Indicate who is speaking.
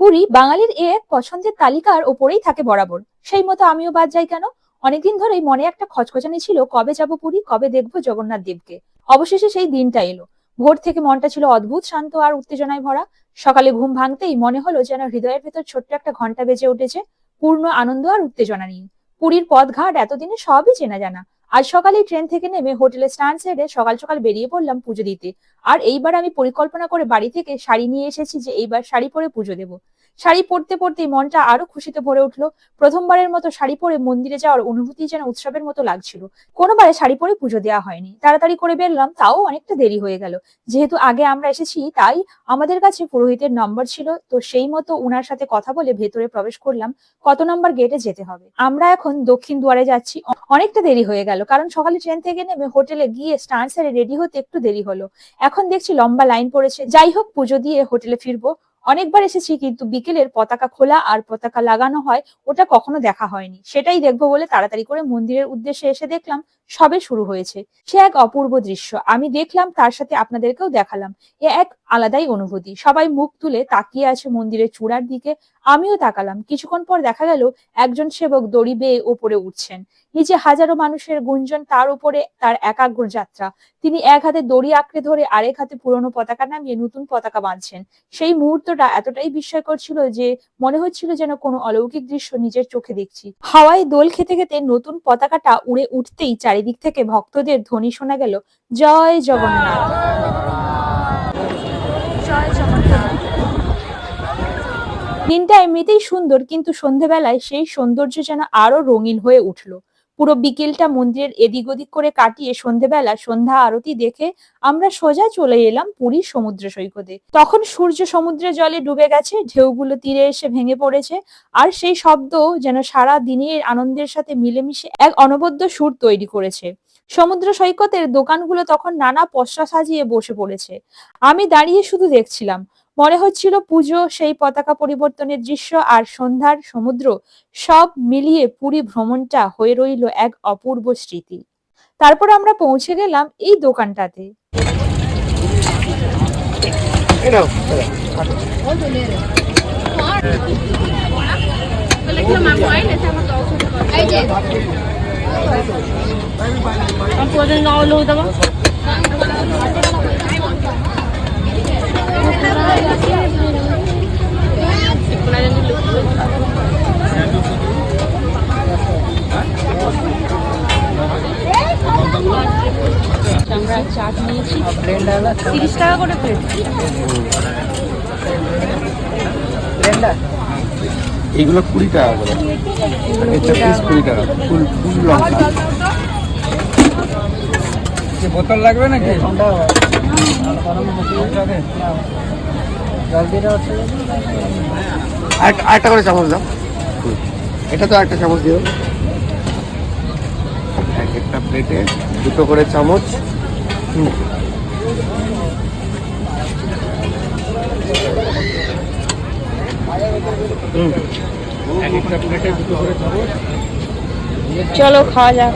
Speaker 1: পুরী বাঙালির এ এক পছন্দের তালিকার ওপরেই থাকে বরাবর। সেই মতো আমিও বাদ যাই কেন? অনেকদিন ধরেই মনে একটা খচখচানি ছিল, কবে যাব পুরী, কবে দেখব জগন্নাথ দেবকে। অবশেষে সেই দিনটা এলো। ভোর থেকে মনটা ছিল অদ্ভুত, শান্ত আর উত্তেজনায় ভরা। সকালে ঘুম ভাঙতেই মনে হলো যেন হৃদয়ের ভেতর ছোট্ট একটা ঘণ্টা বেজে উঠেছে, পূর্ণ আনন্দ আর উত্তেজনা নিয়ে। পুরীর পথঘাট এতদিনে সবই চেনা জানা। আজ সকালে ট্রেন থেকে নেমে হোটেলে স্নান সেরে সকাল সকাল বেরিয়ে পড়লাম পুজো দিতে। আর এইবার আমি পরিকল্পনা করে বাড়ি থেকে শাড়ি নিয়ে এসেছি যে এইবার শাড়ি পরে পুজো দেব। শাড়ি পরতে পরতেই মনটা আরও খুশিতে ভরে উঠল। প্রথমবারের মতো শাড়ি পরে মন্দিরে যাওয়ার অনুভূতি যেন উৎসবের মতো লাগছিল। কোনোবারে শাড়ি পরে পুজো দেওয়া হয়নি। তাড়াতাড়ি করে বেরলাম, তাও অনেকটা দেরি হয়ে গেল। যেহেতু আগে আমরা এসেছি, তাই আমাদের কাছে পুরোহিতের নম্বর ছিল। তো সেই মতো উনার সাথে কথা বলে ভেতরে প্রবেশ করলাম। কত নম্বর গেটে যেতে হবে? আমরা এখন দক্ষিণ দুয়ারে যাচ্ছি। অনেকটা দেরি হয়ে গেল, কারণ সকালে ট্রেন থেকে নেমে হোটেলে গিয়ে স্নান সেরে রেডি হতে একটু দেরি হলো। এখন দেখছি লম্বা লাইন পড়েছে। যাই হোক, পুজো দিয়ে হোটেলে ফিরবো। অনেকবার এসেছি, কিন্তু বিকেলের পতাকা খোলা আর পতাকা লাগানো হয়, ওটা কখনো দেখা হয়নি। সেটাই দেখব বলে তাড়াতাড়ি করে মন্দিরের উদ্দেশ্যে এসে দেখলাম, সবে শুরু হয়েছে। সে এক অপূর্ব দৃশ্য। আমি দেখলাম, তার সাথে আপনাদেরকেও দেখালাম। এ এক আলাদাই অনুভূতি। সবাই মুখ তুলে তাকিয়ে আছে মন্দিরের চূড়ার দিকে। আমিও তাকালাম। কিছুক্ষণ পর দেখা গেল, একজন সেবক দড়ি বেয়ে ওপরে উঠছেন। নিচে হাজারো মানুষের গুঞ্জন, তার উপরে তার একাগ্র যাত্রা। তিনি এক হাতে দড়ি আঁকড়ে ধরে আরেক হাতে পুরনো পতাকা নামিয়ে নতুন পতাকা বাঁধছেন। সেই মুহূর্তটা এতটাই বিস্ময়কর ছিল যে, মনে হচ্ছিল যেন কোনো অলৌকিক দৃশ্য নিজের চোখে দেখছি। হাওয়ায় দোল খেতে খেতে নতুন পতাকাটা উড়ে উঠতেই চারিদিক থেকে ভক্তদের ধ্বনি শোনা গেল, জয় জগন্নাথ জয় জগন্নাথ দিনটা এমনিতেই সুন্দর, কিন্তু সন্ধেবেলায় সেই সৌন্দর্য যেন আরও রঙিন হয়ে উঠল। পুরো বিকেলটা মন্দিরের এদিক ওদিক করে কাটিয়ে সন্ধেবেলা সন্ধ্যা আরতি দেখে আমরা সোজা চলে এলাম পুরীর সমুদ্র সৈকতে। তখন সূর্য সমুদ্রের জলে ডুবে গেছে, ঢেউগুলো তীরে এসে ভেঙে পড়েছে, আর সেই শব্দ যেন সারা দিনের আনন্দের সাথে মিলেমিশে এক অনবদ্য সুর তৈরি করেছে। সমুদ্র সৈকতের দোকানগুলো তখন নানা পশরা সাজিয়ে বসে পড়েছে। আমি দাঁড়িয়ে শুধু দেখছিলাম মনে হচ্ছিল পুজো সেই পতাকা পরিবর্তনের দৃশ্য আর সন্ধ্যার সমুদ্র সব মিলিয়ে পুরী ভ্রমণটা হয়ে রইল এক অপূর্ব স্মৃতি। তারপর আমরা পৌঁছে গেলাম এই দোকানটাতে।
Speaker 2: আমরা চাট নিয়েছি। তিরিশ টাকা করে প্লেট
Speaker 3: এইগুলো কুড়ি টাকা করে। এটা পিস কুড়ি টাকা। ফুল ফুল লঙ্কা। বোতল লাগবে নাকি? আরেকটা করে চামচ দাও। এটা তো একটা চামচ দিও। এক একটা প্লেটে দুটো করে চামচ। হুম। হুম এক একটা প্লেটে দুটো করে চামচ
Speaker 2: চলো খাওয়া যাক